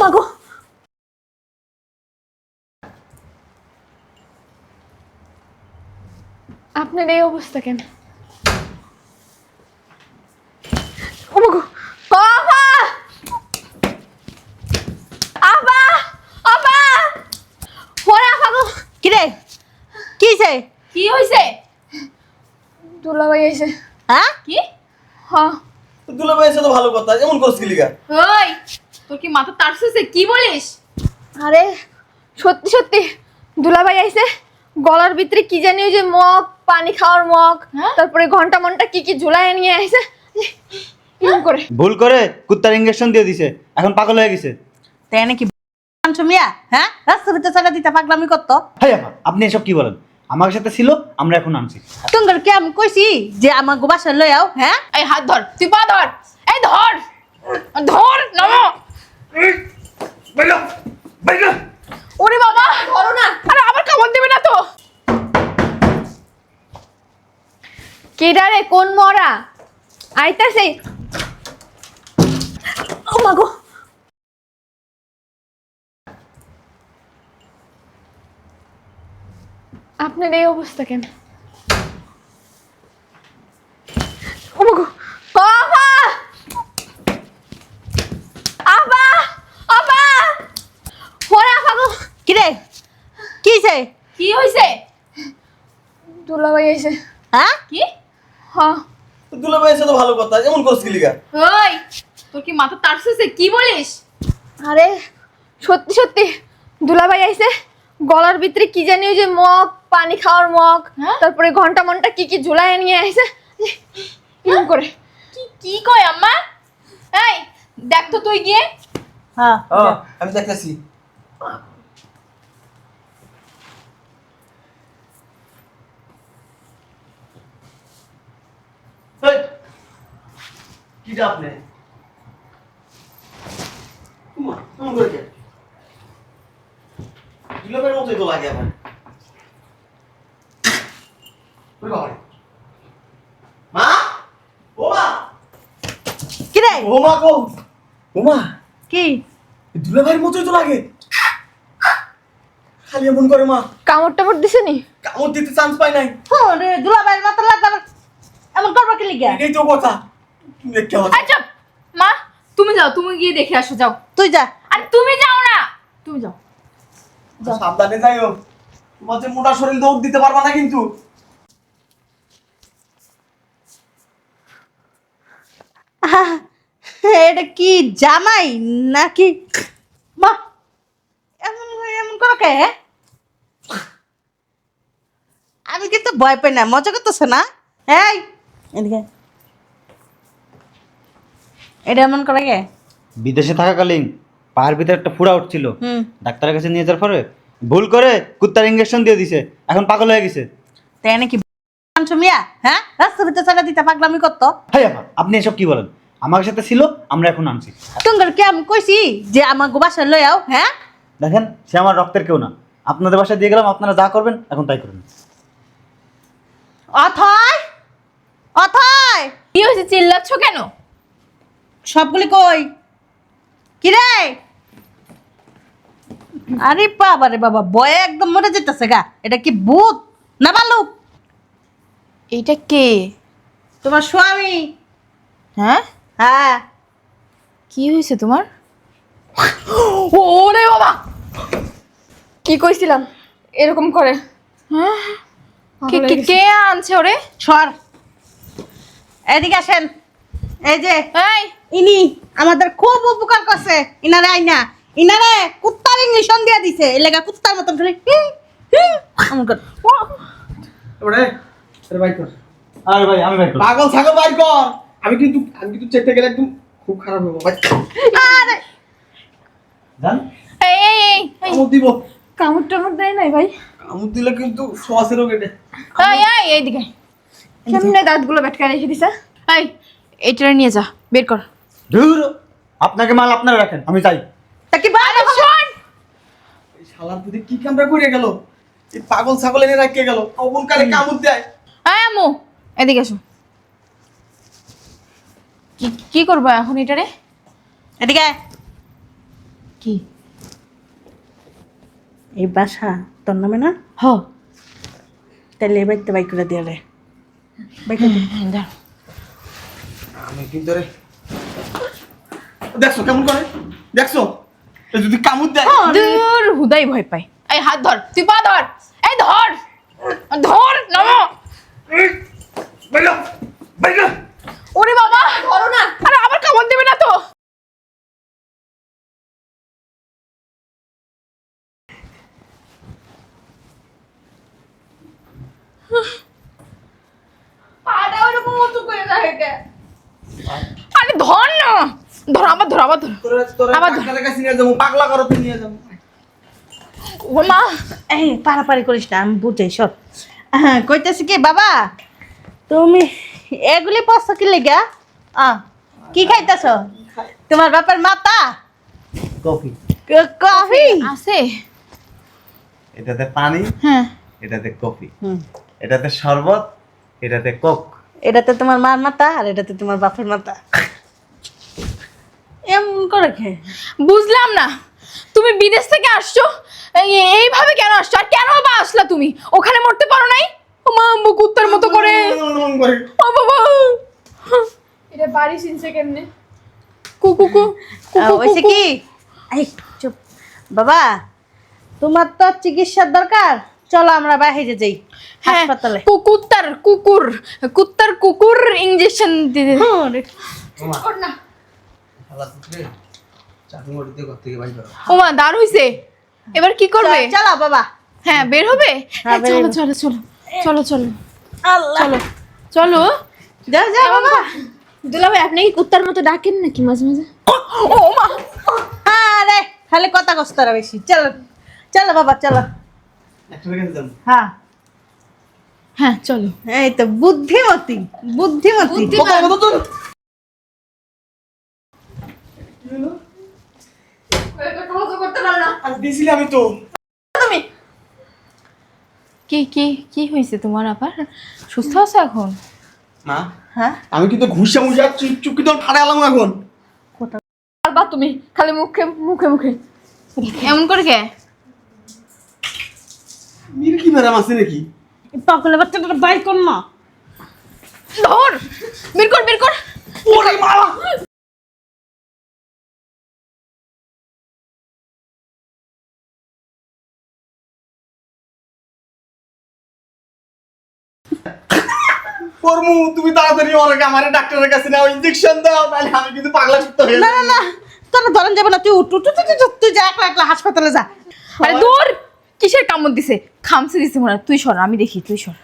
মাগো। আপনার এই অবস্থা কেন? কি হইছে? কি হয়েছে দুলাভাই আইছে। হ্যাঁ? কি? হ্যাঁ। দুলা ভাই এসে তো ভালো কথা এমন করছিস লিগা ওই! তোর কি মাথা তারছে কি বলিস? আরে সত্যি সত্যি। দুলাভাই আইছে গলার ভিতরে কি জানি ওই যে মগ পানি খাওয়ার মগ হ্যাঁ? তারপরে ঘণ্টা মন্টা কি কি ঝুলাই নিয়ে আইছে। করে। ভুল করে কুত্তার ইঞ্জেকশন দিয়ে দিছে এখন পাগল হয়ে গেছে। তাই নাকি আনছো মিয়া? হ্যাঁ? রাস্তা ভিতরে চাকা দিতে পাগলামি করতো? হাই আপা আপনি এসব কি বলেন? আমার সাথে ছিল আমরা এখন আনছি। তোমার কি আমি কইছি যে আমার বাসায় লই আও হ্যাঁ? এই হাত ধর তুই পা ধর। এই ধর ধর নমো বাইরা বাইরা ওরে বাবা ধরো না আরে আবার কামড় দেবে না তো কেডারে কোন মরা? আইতাছে। ও মাগো আপনার এই অবস্থা কেন? ও মাগো বাবা আবা আবা ওরে আবা গো। কিরে কি হইছে? কি হয়েছে দুলাভাই হ্যাঁ? কি? হ্যাঁ দুলা ভাই তো ভালো কথা এমন করছিস কি লিগা? ওই তোর কি মাথা তারছে কি বলিস? আরে সত্যি সত্যি দুলাভাই আইছে গলার ভিতরে কি জানি ওই যে মগ পানি খাওয়ার মগ হ্যাঁ? তারপরে ঘণ্টা মন্টা কি কি ঝুলাই নিয়ে আইছে। এরকম করে। কি কি কয় আম্মা? এই দেখ তো তুই গিয়ে। হ্যাঁ। আমি দেখতেছি। কিটা আপনি উমা, করে কে? দুলাভাইয়ের মতোই তো লাগে আমার মা? ও মা ও গো। ও মা কি? দুলাভাইয়ের মতোই তো লাগে। খালি এমন করে মা। কামড় টামড় দিছে নি? কামড় দিতে চান্স পাই নাই। ওরে দুলাভাইয়ের মাথা লাগবে এমন করবা কি লিগা? এটাই তো কথা। তুমি আচ্ছা মা তুমি যাও তুমি গিয়ে দেখে আসো যাও। তুই যা। আর তুমি যাও না। তুমি যাও। সাবধানে যাইও। তোমার যে মোটা শরীর দৌড় দিতে পারবা না কিন্তু। এটা কি জামাই নাকি? মা। এমন এমন করো কে আমি কিন্তু ভয় পাই না মজা করতেছে না? এই এদিকে এটা এমন করে কে? বিদেশে থাকাকালীন পায়ের ভিতরে একটা ফুড়া উঠছিল। ডাক্তারের কাছে নিয়ে যাওয়ার পরে ভুল করে কুত্তার ইঞ্জেকশন দিয়ে দিছে। এখন পাগল হয়ে গেছে। তাই নাকি মিয়া? হ্যাঁ? রাস্তা ভিতরে চাকা দিতে পাগলামি করতো? আপা আপনি এসব কি বলেন? আমার সাথে ছিল আমরা এখন আনছি। তোমার কি আমি কইছি যে আমার বাসায় লই আও হ্যাঁ? দেখেন সে আমার রক্তের কেউ না। আপনাদের বাসায় দিয়ে গেলাম আপনারা যা করবেন এখন তাই করবেন অথয়! অথয়! কি হয়েছে চিল্লাচ্ছ কেন? সবগুলি কই? কিরে? আরে বাবা রে বাবা বয়ে একদম মরে যেতেছে গা। এটা কি ভূত না বালুক? এইটা কে? তোমার স্বামী। হ্যাঁ? হ্যাঁ। কি হয়েছে তোমার? ওরে বাবা! কি কইছিলাম? এরকম করে। হ্যাঁ। কে কে- আনছে ওরে? সর। এদিকে আসেন। এই যে। এই! ইনি আমাদের খুব উপকার করছে। ইনারে আইনা। ইনারে কুত্তার ইংলিশন দিয়ে দিছে। এই লেগা কুত্তার মতন খালি হি, হি, এমন করে। এবারে আরে কর। আর ভাই আমি ভাই করব। পাগল ছাগল কর। আমি কিন্তু আমি কিন্তু চেতে গেলে একদম খুব খারাপ হব ভাই। আরে। এই এই কামড় দিব। কামড় টামড় দেয় নাই ভাই। কামড় দিলে কিন্তু শ্বাসেরও কেটে এই এই এইদিকে। কেমনে দাঁতগুলো বেটকা রেখে দিছে? এই এইটা নিয়ে যা বের কর। ধুর আপনাকে মাল আপনারা রাখেন আমি যাই। তা কি বাইরে শোন এই শালার বুদ্ধি কি কামড়া করে গেল? এই পাগল ছাগল এনে রাখিয়ে গেল কখন কালে কামড় দেয়? আম্মু এদিকে এসো কি কি করব এখন এটারে? এদিকে কি? এই বাসা তোর নামে না? হ। তাহলে এই বাড়িতে বাইক করে দিয়ে। আমি কিন্তু রে দেখছ কেমন করে? দেখছ? যদি কামড় দেয়। দূর হুদাই ভয় পাই এই হাত ধর তুই পা ধর। এই ধর ধর নামো। বাইরে বাইরে ওরে বাবা ধরো না। আরে আবার কামড় দেবে না তো। পাটা ওরকম উঁচু করে রাখে আরে ধর না। ধর আবার ধর আবার ধর। তোরে তোরে আবার- ডাক্তারের কাছে নিয়ে যাব পাগলা করো তুই নিয়ে যাব। ও মা। এই পারাপারি করিস না আমি সব। হ্যাঁ কইতেছি কি বাবা? তুমি এগুলি কি লেগা? আ কি খাইতেছ? তোমার বাপের মাতা কফি। কফি? আছে। এটাতে পানি হ্যাঁ। এটাতে কফি। হুম। এটাতে শরবত এটাতে কোক। এটাতে তোমার মার মাতা আর এটাতে তোমার বাপের মাতা এমন করে বুঝলাম না। তুমি বিদেশ থেকে আসছো? এই- এইভাবে কেন আসছো? আর কেন বা আসলা তুমি? ওখানে মরতে পারো নাই? ও মা বুকুত্তার মতো করে। ও বাবা। এটা বাড়ি চিনছে কেমনে? কুকু কু আহ, হয়েছে কি। এই চুপ। বাবা তোমার তো চিকিৎসার দরকার। চলো আমরা বাইরে যাই হ্যাঁ হাসপাতালে। কুকুত্তার কুকুর কুত্তার কুকুর ইঞ্জেকশন দিতে। হুম, কর না। শালা পুত্রে চাকরি মরিতে ঘর থেকে বাইর করো। ও মা দাঁড় হইছে। এবার কি করবে? চলো বাবা। হ্যাঁ বের হবে? হ্যাঁ, চলো চলো চলো চলো চলো চলো চলো। যাও যাও বাবা। দুলাভাই আপনি কি কুত্তার মতো ডাকেন নাকি মাঝে মাঝে? ও মা। আরে খালি কথা কস্তরা বেশি। চলো চলো বাবা চলো। হ্যাঁ। হ্যাঁ চলো। এই তো বুদ্ধিমতী বুদ্ধিমতী। আমি তো। তুমি? কি কি কি হয়েছে তোমার আবার? সুস্থ আছো এখন? হ্যাঁ? আমি কিন্তু ঘুষে মুষে চুপ চুপ কিন্তু ঠাড়া এলাম এখন। পারবা তুমি খালি মুখে মুখে মুখে। এমন করে কে? মির কি ম্যাডাম আছে নাকি? পাগলের বাচ্চাটা বাই কর না। ধর! বের কর বের কর। ওরে বাবা কর্মু তুমি তাড়াতাড়ি ওরাকে আমার ডাক্তারের কাছে নাও ইনজেকশন দাও তাহলে আমি কিন্তু পাগলা সুস্থ হয়ে না না না তোর ধরেন যাবে না তুই উঠ উঠ তুই যা একলা একলা হাসপাতালে যা। আরে দূর কিসের কামড় দিছে? খামসে দিছে মনে তুই সর আমি দেখি তুই সর।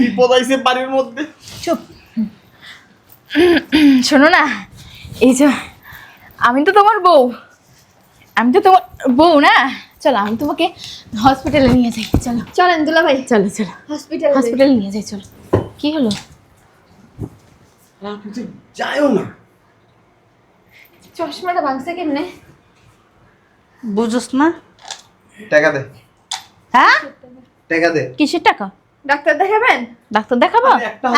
বিপদ আইছে বাড়ির মধ্যে। চুপ। শোনো না এই যে আমি তো তোমার বউ। আমি তো তোমার বউ না? চলো আমি তোমাকে হসপিটালে নিয়ে যাই চলো। চলেন দুলাভাই চলো চলো। হসপিটাল হসপিটালে নিয়ে যাই চলো। কি হলো? যায়ও না। চশমাটা ভাঙছে কেমনে? বুঝোস না। টাকা দে। হ্যাঁ? টাকা দে। কিসের টাকা? ডাক্তার দেখাবেন? ডাক্তার দেখাবো?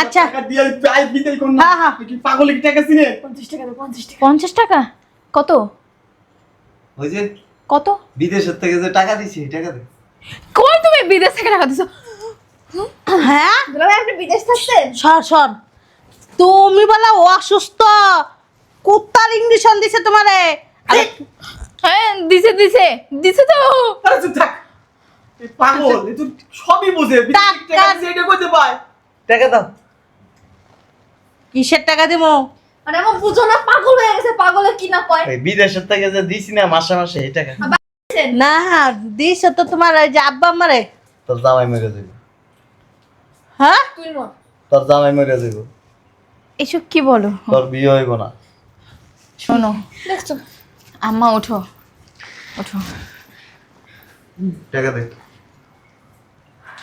আচ্ছা। টাকা দিয়ে পাই বিদায় কোন না হ্যাঁ, হ্যাঁ। কি পাগলে টাকা চিনে পঞ্চাশ টাকা দাও পঞ্চাশ টাকা। পঞ্চাশ টাকা? কত? ওই যে কত? বিদেশের থেকে যে টাকা দিছি টাকা দে। কই তুমি বিদেশ থেকে টাকা দিছো? হ্যাঁ? দুলাভাই আপনি বিদেশ থাকতেন সর সর তুমি বলা ও অসুস্থ। কুত্তার ইঞ্জেকশন দিছে তোমারে। আরে হ্যাঁ দিছে দিছে। দিছে তো। আরে চুপ থাক। এই পাগল এ তো সবই বোঝে। টাকা- টাকা দিছে এটা কইতে পায়। টাকা দাও। কিসের টাকা দেবো মানে আমার বুঝো না পাগল হয়ে গেছে পাগলে কি না কয়? এই বিদেশের থেকে যে দিছি না মাসে মাসে এই টাকা না দিস তো তোমার ওই যে আব্বা আমারে। তোর জামাই মরে যাইব। হ্যাঁ? তুই মর। তোর জামাই মরে যাইব। এসব কি বলো? তোর বিয়ে হইব না। শোনো দেখছ? আম্মা ওঠো। ওঠো। টাকা দে।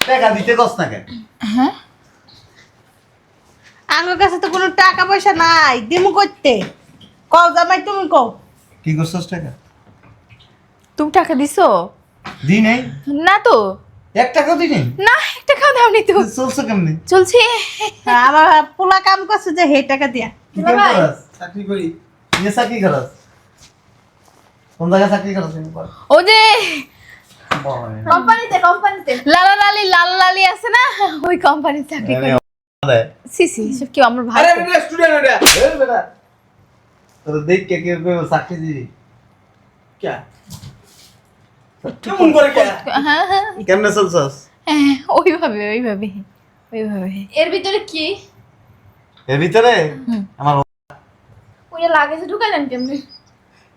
টাকা দিতে কস না কেন? হ্যাঁ? আমার কাছে তো কোনো টাকা পয়সা নাই দিমু করতে। কও জামাই তুমি কও। কি করছস টাকা? তুমি টাকা দিছো? দি নাই? না তো। এক টাকা দি নাই? না একটা খাওয়া দাওনি তো। চলছে কেমনি? চলছে। হ্যাঁ, আমার পোলা কাম করছে যে হে টাকা দিয়া। চাকরি করি। নিয়ে চাকরি করস। কোন জায়গায় চাকরি করস ও যে কোম্পানিতে কোম্পানিতে লালা লালি লাল লালি আছে না? ওই কোম্পানিতে চাকরি করে সি সি সব কি আমার ভাই আরে বেটা স্টুডেন্ট ওটা এ বেটা। তোর দেখ কে কে চাকরি দিবি। কে? কেমন করে কে? হ্যাঁ হ্যাঁ। কেমনে চলছস? হ্যাঁ, ওইভাবে ওইভাবে ওইভাবে। এর ভিতরে কি? এর ভিতরে। আমার ওই লাগেজে ঢুকাইলেন কেমনি?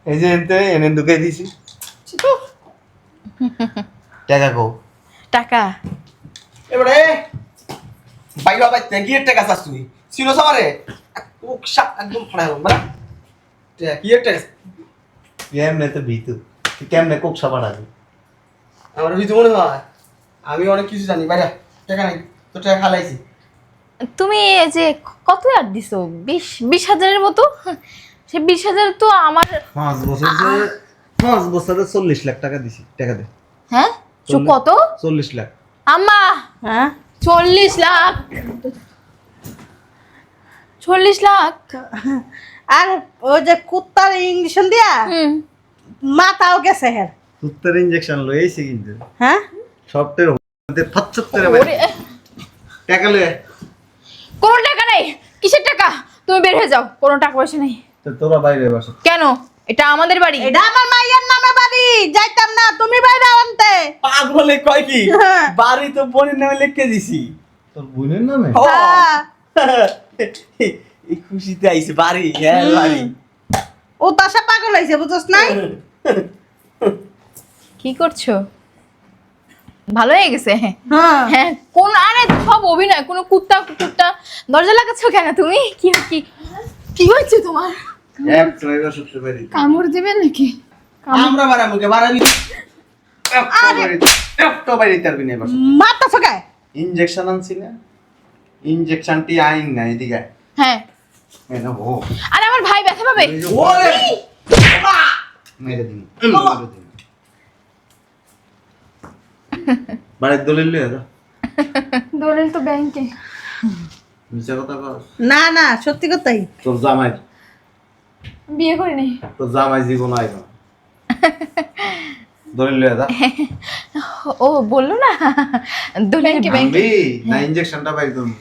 এই যে এনতে এনে ঢুকাই দিছি। টাকা কো। টাকা। এবারে কি একটা আস তুই। ছিল সবারে ও একদম ফাড়া হলো মানে কি একটা কেমনে তো ভিতু? কেমনে আমার ভিতরে মনে হয়। আমি অনেক কিছু জানি। বাইরে টাকা নাই। তো টাকা খালাইছি তুমি এই যে কত আর দিছো? বিশ বিশ হাজারের মতো? সে বিশ হাজার তো আমার পাঁচ বছর ধরে পাঁচ বছরে চল্লিশ লাখ টাকা দিছি। টাকা দে। হ্যাঁ? কত? চল্লিশ লাখ। আম্মা! হ্যাঁ? চল্লিশ লাখ। চল্লিশ লাখ? আর ওই যে কুত্তার ইঞ্জেকশন দিয়া? মাথাও গেছে হের। কুত্তার ইঞ্জেকশন লইছি কিন্তু। হ্যাঁ? সবটার মধ্যে ফাচ্চত টাকা লয়ে। কোনো টাকা নেই। কিসের টাকা? তুমি বের হয়ে যাও। কোনো টাকা পয়সা নেই। তো তোরা বাইরে বসো। কেন? এটা আমাদের বাড়ি। এটা আমার মাইয়ের নামে বাড়ি। যাইতাম না। তুমি বাইরে পাগলে কয় কি? হ্যাঁ। বাড়ি তো বোনের নামে লিখে দিছি। তোর বোনের নামে? হ্যাঁ। এই খুশিতে আইছে বাড়ি হ্যাঁ বাড়ি। ও তাসা পাগল হয়েছে বুঝছ নাই? কি করছ? ভালো হয়ে গেছে? হ্যাঁ। হ্যাঁ কোন আরে সব অভিনয় কোনো কুত্তা কুত্তা দরজা লাগাচ্ছ কেন তুমি? কি কি কি হচ্ছে তোমার? এক ড্রাইভার বাইরে কামড় দিবেন নাকি? আমরা বাড়াবো কে? বাড়াবি একটা না এবার মাথা ফোকায় ইঞ্জেকশন আনছি না। ইঞ্জেকশনটি আইন না এদিকে। হ্যাঁ। মেনে ও। আরে আমার ভাই ব্যথা পাবে। ওরে! মেরে দিন মেরে দিন। বাড়ির দলিল লয়ে যা দলিল তো ব্যাংকে। মিছা কথা কর না না সত্যি কথাই। তোর জামাই বিয়ে করি নাই তোর জামাই জীবন আইব না দলিল লয়ে যা ও বলল না? দলিল আনবি না ইঞ্জেকশনটা বাইর করবি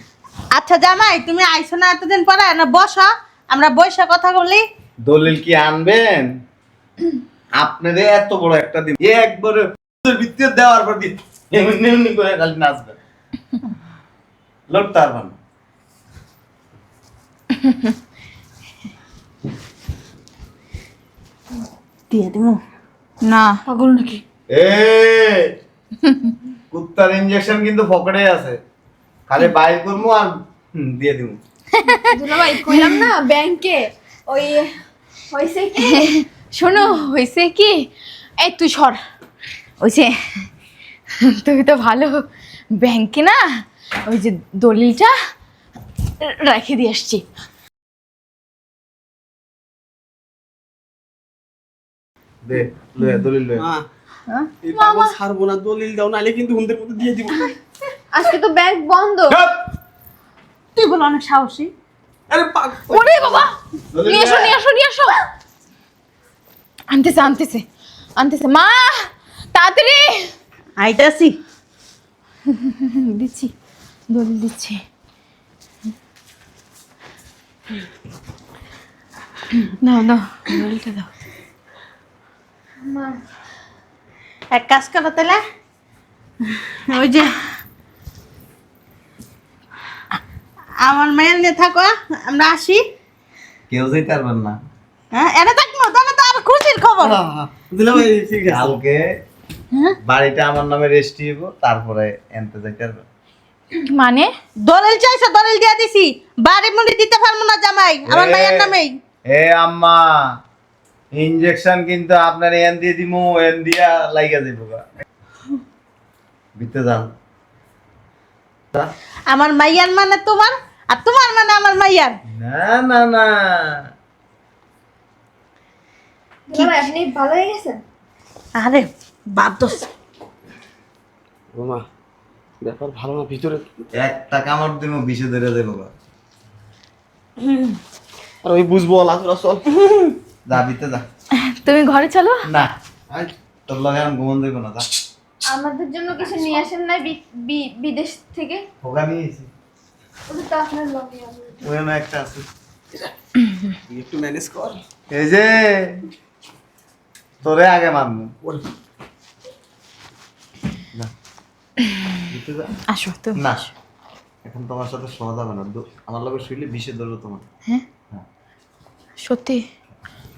আচ্ছা জামাই তুমি আইছো না এতদিন পরে? না বসো। আমরা বসে কথা বলি। দলিল কি আনবেন? আপনাদের এত বড় একটা দিন। একবারে দেওয়ার পর দিন এমনি এমনি করে খালি নাচবেন লড়তে পারবেন দিয়ে দিমু। না। পাগল নাকি? এ কুত্তার ইঞ্জেকশন কিন্তু পকেটে আছে। খালি বাইর করব আর দিয়ে দিব। দুলাভাই কইলাম না ব্যাংকে? ওই হইছে কি? শোনো হয়েছে কি? এই তুই সর। ওই যে তুই তো ভালো ব্যাংকে না ওই যে দলিলটা রেখে দিয়ে আসছি। দে লয়ে দলিল লয়ে। এই পাগল ছাড়বো না দলিল দাও নালে কিন্তু হুন্দের মধ্যে দিয়ে দিব। আজকে তো ব্যাংক বন্ধ। তুই বলো অনেক সাহসী। আরে পাগল ওরে বাবা! নিয়ে এসো নিয়ে এসো নিয়ে এসো। আনতেছে আনতেছে আনতেছে। মা তাড়াতাড়ি। আইতাছি। দিচ্ছি দলিল দিচ্ছি। দাও দাও দলিলটা দাও। এক কাজ করো তাহলে। ওই যে আমার মেয়ের নিয়ে থাকো আমরা আসি। কেউ যাইতে পারবেন না। হ্যাঁ এটা থাকব তাহলে তো আর খুশির খবর। দিলাম ঠিক আছে। কালকে হ্যাঁ? বাড়িটা আমার নামে রেজিস্ট্রি হইব তারপরে এনতে যাইতে পারবেন। মানে? দলিল চাইছে দলিল দিয়ে দিছি। বাড়ি মুড়ি দিতে পারব না জামাই আমার মায়ের মেয়ের নামেই। এ আম্মা। ইনজেকশন কিন্তু আপনার এন দিয়ে দিমু এন দিয়া লাইগা যাইব গা। বিতে যান আমার মাইয়ার মানে তোমার? আর তোমার মানে আমার মাইয়ার? না না না। আপনি ভালো হয়ে গেছেন আরে বাদ দোষ ও মা ব্যাপার ভালো না ভিতরে একটা কামড় দিমু বিশে ধরে যাইব গা। আর ওই বুঝব আল্লাহ চল যা ভিতরে যা। তুমি ঘরে চলো? না। তোর লগে আমি ঘুমন দেবো না যা। আমাদের জন্য কিছু নিয়ে আসেন নাই বিদেশ থেকে? হোগা নিয়েছি ওটা তো আপনার লগে আছে। ওখানে একটা আছে। একটু ম্যানেজ কর। এই যে তোরে আগে না। আসো এখন তোমার সাথে না। আমার লগে শুইলে বিষে ধরবো তোমার সত্যি?